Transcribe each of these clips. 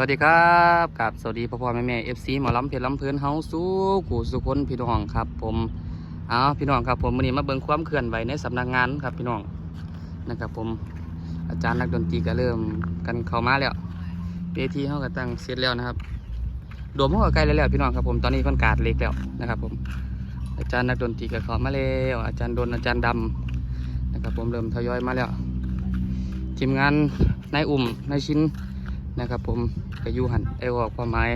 วัสดีครับกับสวัสดีพ่อพ่อแม่แม่เอฟซีหมอลำเพชรลำเพลินเฮาสู้กูสุคนพี่น้องครับ ผมเอาพี่น้องครับผมวันนี้มาเบิ่งความเคลื่อนไหวในสำนักงานครับพี่น้องนะครับผมอาจารย์นักดนตรีก็เริ่มกันเข้ามาแล้วเวทีเขาก็ตั้งเสร็จแล้วนะครับโดมเขาก็ใกล้แล้วพี่น้องครับผมตอนนี้เพิ่นกาดเล็กแล้วนะครับผมอาจารย์นักดนตรีก็เข้ามาแล้วอาจารย์ดนอาจารย์ดำนะครับผมเริ่มทยอยมาแล้วทีมงานนายอุ่มนายชิ้น นะครับ ผมก็อยู่หันไอ้บอกความหมาย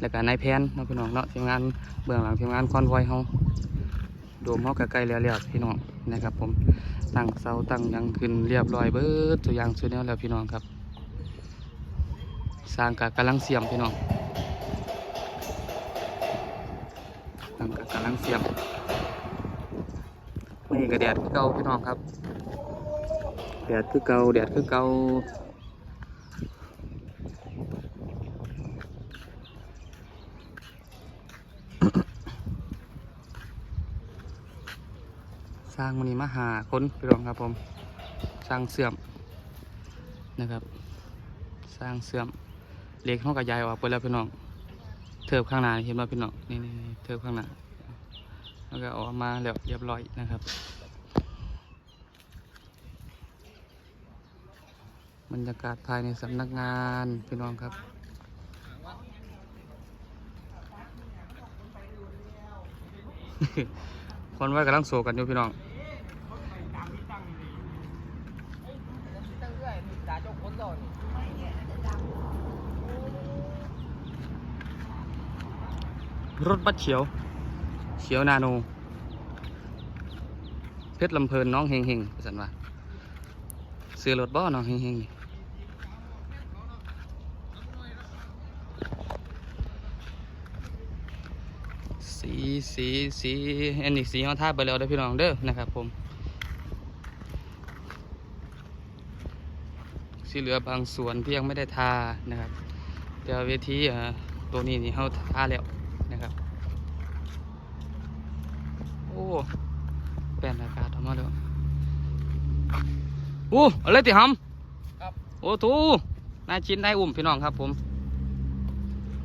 แล้วก็นายแพนนะพี่น้องเนาะทีมงานเบื้องหลังทีมงานคอนไวอยเฮาโดมเฮาก็ใกล้แล้วแล้วพี่น้องนะครับ ผมตั้งเสาตั้งยังขึ้นเรียบร้อยเบิดตัวอย่างสุดแล้วแล้วพี่น้องครับ สร้างกะกำลังเสียมพี่น้องสร้างกะกำลังเสียมนี่ก็แดดคือเก่าพี่น้องครับแดดคือเก่าแดดคือเก่า สร้างมันนี้มาหาคนพี่น้องครับผม สร้างเสื่อมนะครับ สร้างเสื่อมเล็กห้องกระยายออกไปแล้วพี่น้อง เทิบข้างหน้าเห็นไหมพี่น้องนี่นี่นี่เทิบข้างหน้าแล้วก็ออกมาแล้วเรียบร้อยนะครับ บรรยากาศภายในสำนักงานพี่น้องครับ คนไว้กำลังโศกกันอยู่พี่น้องรถบัสเฉียวเฉียวนาโน เพชรลำเพลินน้องเฮงเฮงสันว่าซื้อรถบ่น้องเฮงเฮงนี่ สีสีสีอันนี้สีเขาท่าไปแล้วเด้อพี่น้องเด้อนะครับผมสีเหลือบางส่วนที่ยังไม่ได้ทานะครับเดี๋ยวเวทีอ่าตัวนี้นี่เขาทาแล้วนะครับ โอ้แปลนอากาศออกมาแล้วโอ้อะไรติหำครับโอ้ทูนายชินนายอุ่มพี่น้องครับผม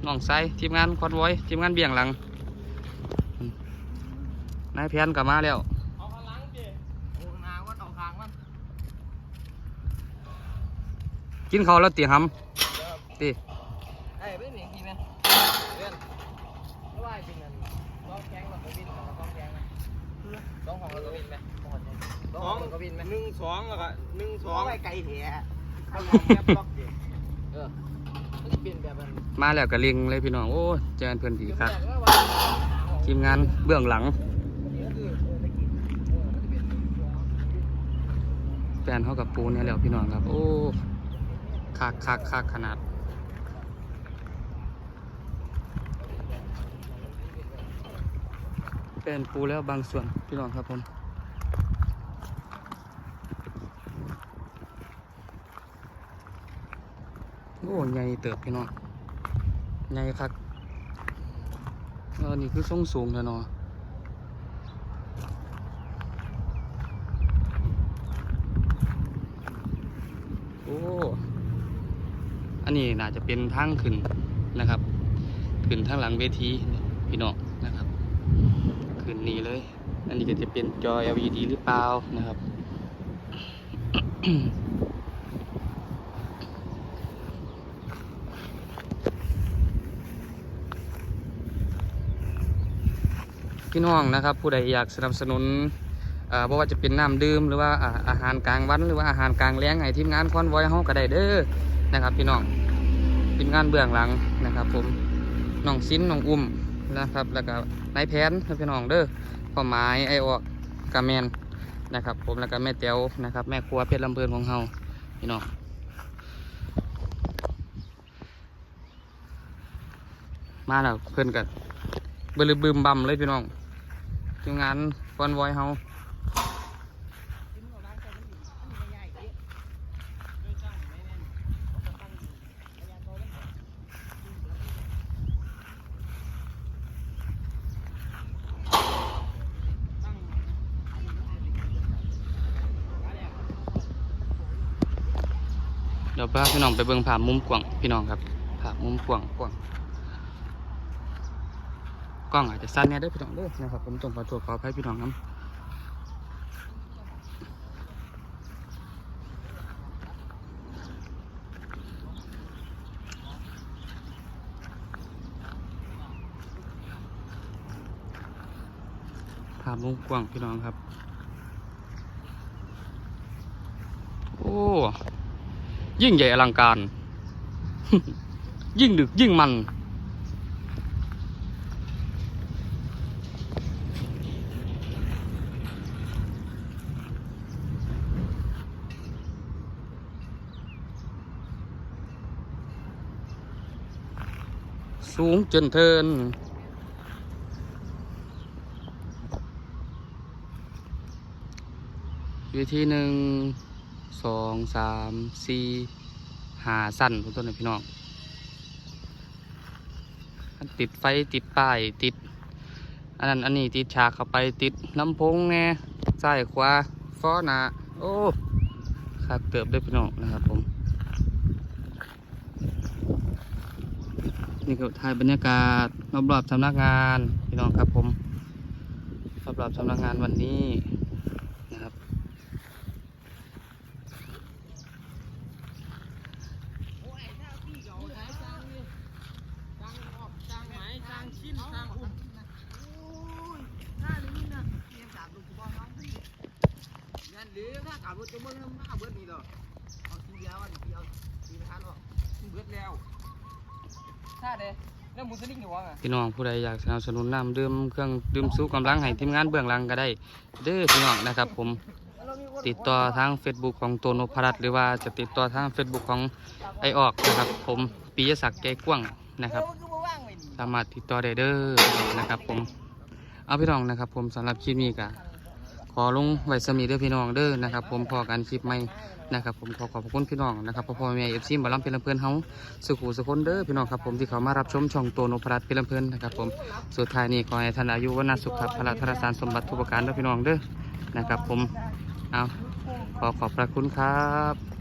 น้องไซทีมงานคอนไว้ทีมงานเบี่ยงหลังอืม นายเพียนกลับมาแล้วเอาข้างหลังดิโอ้ข้างหน้าวัดเอาข้างมันกินข้าวแล้วติหำติไอ้ยเป็นหนึ่งทีไหมเพื่อนเพราะว่าไอ้เป็นเงินต้องแข้งกับกวินกับต้องแข้งนะต้องของกับกวินไหมต้องของกับกวินไหมหนึ่งสองแล้วก็หนึ่งสสอองงไอ้ไก่เหี้ยข้างหลังแคบล็อกดิเออมันจะเป็นแบบนั้นมาแล้วก็เลิงเลยพี่น้อง โอ้เจอกันเพื่อนดีครับแกว่าทีมงานเบื้องหลัง นี่ก็คือเออตะกี้เออมันจะเป็น แฟนเขากับปูเนี่ยแล้วพี่น้องครับ โอ้คักคักคักขนาดเป็นปูแล้วบางส่วนพี่น้องครับผมโอ้ใหญ่เติบพี่น้องใหญ่คักเออนี่คือทรงสูงแล้วเนาะ อ้อันนี้น่าจะเป็นทางขึ้นนะครับขึ้นทางหลังเวทีพี่น้องนะครับขึ้นนี้เลย อันนี้ก็จะเป็นจอ LED หรือเปล่านะครับพี่น้องนะครับ ผู้ใดอยากสนับสนุน บ่ว่าจะเป็นน้ำดื่มหรือว่าอาอาหารกลางวันหรือว่าอาหารกลางแล้งให้ทีมงานคอนไวอยเฮาก็ได้เด้อนะครับ พี่น้องทีมงานเบื้องหลังนะครับ ผมน้องซิ้นน้องอุ้มนะครับ แล้วก็นายแผนนะพี่น้องเด้อพ่อหมายไอออกกาแมนนะครับ ผมแล้วก็แม่เตียวนะครับ แม่ครัวเพชรลำเพลินของเฮาพี่น้องมาแล้วเพื่อนกันบลือบึมบัมเลยพี่น้องทีมงานคอนไวอยเฮา ดี๋ยวพาพี่น้องไปเบิ่งภาพมุมกว้างพี่น้องครับภาพมุมกว้างกว้างกล้องอาจจะสั้นเนี่ยเด้พี่น้องเด้อนะครับผมต้องขอโทษขออภัยพี่น้องน้ำภาพมุมกว้างพี่น้องครับ โอ้ ยิ่งใหญ่อลังการ ยิ่งดึกยิ่งมัน สูงจนเทินวิธีหนึ่ง สองสามสี่หาสั้นต้นเลยพี่น้องติดไฟติดป้ายติด อันนั้นอันนี้ติดฉากเข้าไปติดลำโพงแน่ซ้ายขวาฟ้อหนาโอ้คักเติบได้พี่น้องนะครับผม นี่ก็ถ่ายบรรยากาศรอบๆสำนักงานพี่น้องครับผมรอบๆสำนักงานวันนี้ พี่น้องผู้ใดอยากสนับสนุนน้ำดื่มเครื่องดื่มสู้กำลังให้ทีมงานเบื้องหลังก็ได้เด้อพี่น้องนะครับ ผมติดต่อทาง Facebook ของโตโนพรัตน์หรือว่าจะติดต่อทาง Facebook ของไอออกนะครับ ผมปิยศักดิ์ใจกว้างนะครับ สามารถติดต่อได้เด้อนะครับผมเอาพี่น้องนะครับ ผมสำหรับคลิปนี้ก็ขอลงไว้สมีเด้อพี่น้องเด้อนะครับ ผมพอกันคลิปใหม่นะครับ ผมขอขอบพระคุณพี่น้องนะครับพ่อพ่อแม่เอฟซีบอลลัมเป็นลำเพลินเฮาสุขุสุคนเด้อพี่น้องครับผมที่เขามารับชมช่องโตโนพรัตน์เป็นลำเพลินนะครับ ผมสุดท้ายนี้ขอให้ท่านอายุวัฒสุขภาพพละธนสารสมบัติทุกประการเด้อพี่น้องเด้อนะครับ ผมเอาขอขอบพระคุณครับ